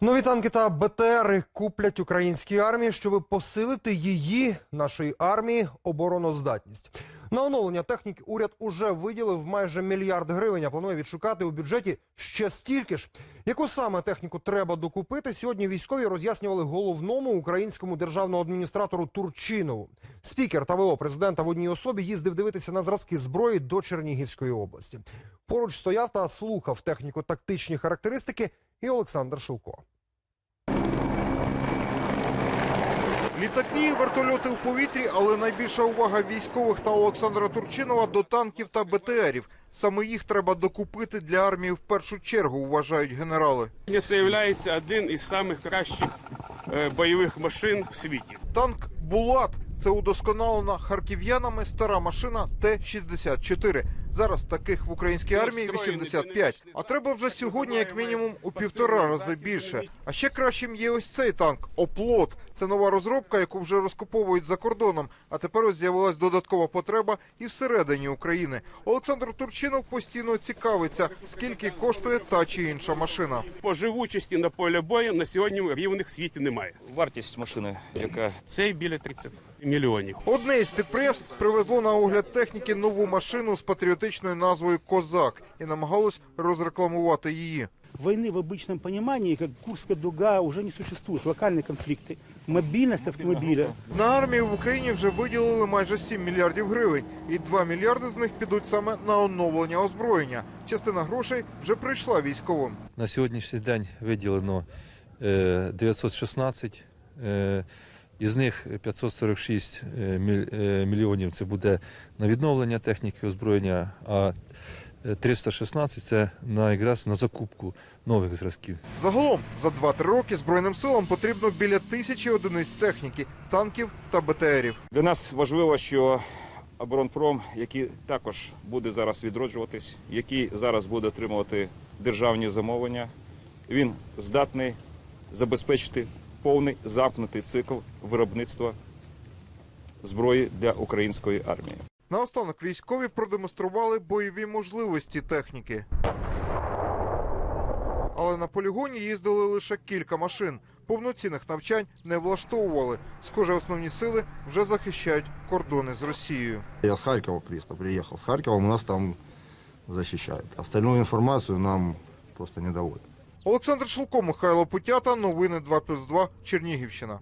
Нові танки та БТРи куплять українській армії, щоб посилити її нашої армії обороноздатність. На оновлення техніки уряд уже виділив майже мільярд гривень, а планує відшукати у бюджеті ще стільки ж. Яку саме техніку треба докупити? Сьогодні військові роз'яснювали головному українському державному адміністратору Турчинову. Спікер та ВО президента в одній особі їздив дивитися на зразки зброї до Чернігівської області. Поруч стояв та слухав техніко-тактичні характеристики і Олександр Шилко. Літаки вертольоти в повітрі, але найбільша увага військових та Олександра Турчинова до танків та БТРів. Саме їх треба докупити для армії в першу чергу, вважають генерали. Це є один із самих кращих е, бойових машин в світі. Танк Булат це удосконалена харків'янами стара машина Т-64. Зараз таких в українській армії 85. А треба вже сьогодні, як мінімум, у півтора рази більше. А ще кращим є ось цей танк Оплот. Це нова розробка, яку вже розкуповують за кордоном. А тепер ось з'явилась додаткова потреба і всередині України. Олександр Турчинов постійно цікавиться, скільки коштує та чи інша машина. По живучості на полі бою на сьогодні рівних в світі немає. Вартість машини, яка Це біля 30 мільйонів. Одне із підприємств привезло на огляд техніки нову машину з патріотичною назвою Козак і намагалось розрекламувати її. Войны в обычном понимании, как Курская дуга, уже не существует. Локальные конфликты. Мобильность автомобиля. На армію в Україні вже виділили майже 7 мільярдів гривень, і 2 мільярди з них підуть саме на оновлення озброєння. Частина грошей вже прийшла військовим. На сьогоднішній день виділено е, 916, е, із них 546 е, е, мільйонів це буде на відновлення техніки озброєння, а е, 316 це на якраз на закупку нових зразків. Загалом за 2-3 роки збройним силам потрібно біля тисячі одиниць техніки, танків та БТРів. для нас важливо, що оборонпром, який також буде зараз відроджуватись, який зараз буде отримувати державні замовлення, він здатний забезпечити повний замкнутий цикл виробництва зброї для української армії. Наостанок військові продемонстрували бойові можливості техніки. Але на полігоні їздили лише кілька машин. Повноцінних навчань не влаштовували. Схоже, основні сили вже захищають кордони з Росією. Я с Харькова просто приехал. С Харькова у нас там защищают. Остальную информацию нам просто не доводят. Олександр Шелко, Михайло Путята. Новини 2+,2. Чернігівщина.